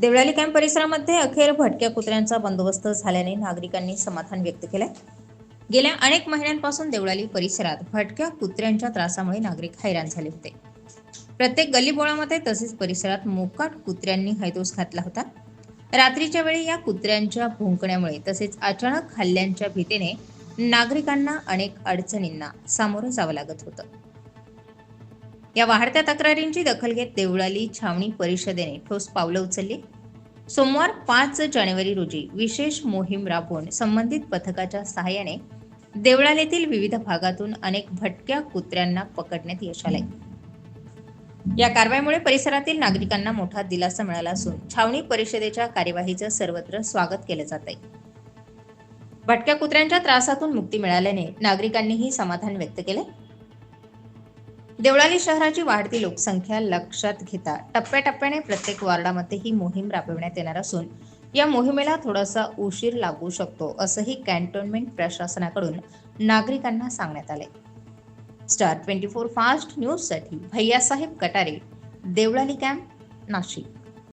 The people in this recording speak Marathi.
देवळाली कॅम्प परिसरामध्ये अखेर भटक्या कुत्र्यांचा बंदोबस्त झाल्याने नागरिकांनी समाधान व्यक्त केलंय. गेल्या अनेक महिन्यांपासून देवळाली परिसरात भटक्या कुत्र्यांच्या त्रासामुळे नागरिक हैराण झाले होते. प्रत्येक गल्लीबोळामध्ये तसेच परिसरात मोकाट कुत्र्यांनी हैदोस घातला होता. रात्रीच्या वेळी या कुत्र्यांच्या भुंकण्यामुळे तसेच अचानक हल्ल्यांच्या भीतीने नागरिकांना अनेक अडचणींना सामोरं जावं लागत होतं. या वाढत्या तक्रारींची दखल घेत देवळाली छावणी परिषदेने ठोस पावलं उचलली. सोमवार पाच जानेवारी रोजी विशेष मोहीम राबवून संबंधित पथकाच्या सहाय्याने देवळालीतील विविध भागातून अनेक भटक्या कुत्र्यांना पकडण्यात यश आले या कारवाईमुळे परिसरातील नागरिकांना मोठा दिलासा मिळाला असून छावणी परिषदेच्या कार्यवाहीचं सर्वत्र स्वागत केलं जात आहे. भटक्या कुत्र्यांच्या त्रासातून मुक्ती मिळाल्याने नागरिकांनीही समाधान व्यक्त केले देवळाली शहराची वाढती लोकसंख्या लक्षात घेता टप्प्याटप्प्याने प्रत्येक वॉर्डामध्ये ही मोहीम राबविण्यात येणार असून या मोहिमेला थोडासा उशीर लागू शकतो असंही कॅन्टोन्मेंट प्रशासनाकडून नागरिकांना सांगण्यात आले. स्टार ट्वेंटी फोर फास्ट न्यूजसाठी भैयासाहेब कटारे देवळाली कॅम्प नाशिक.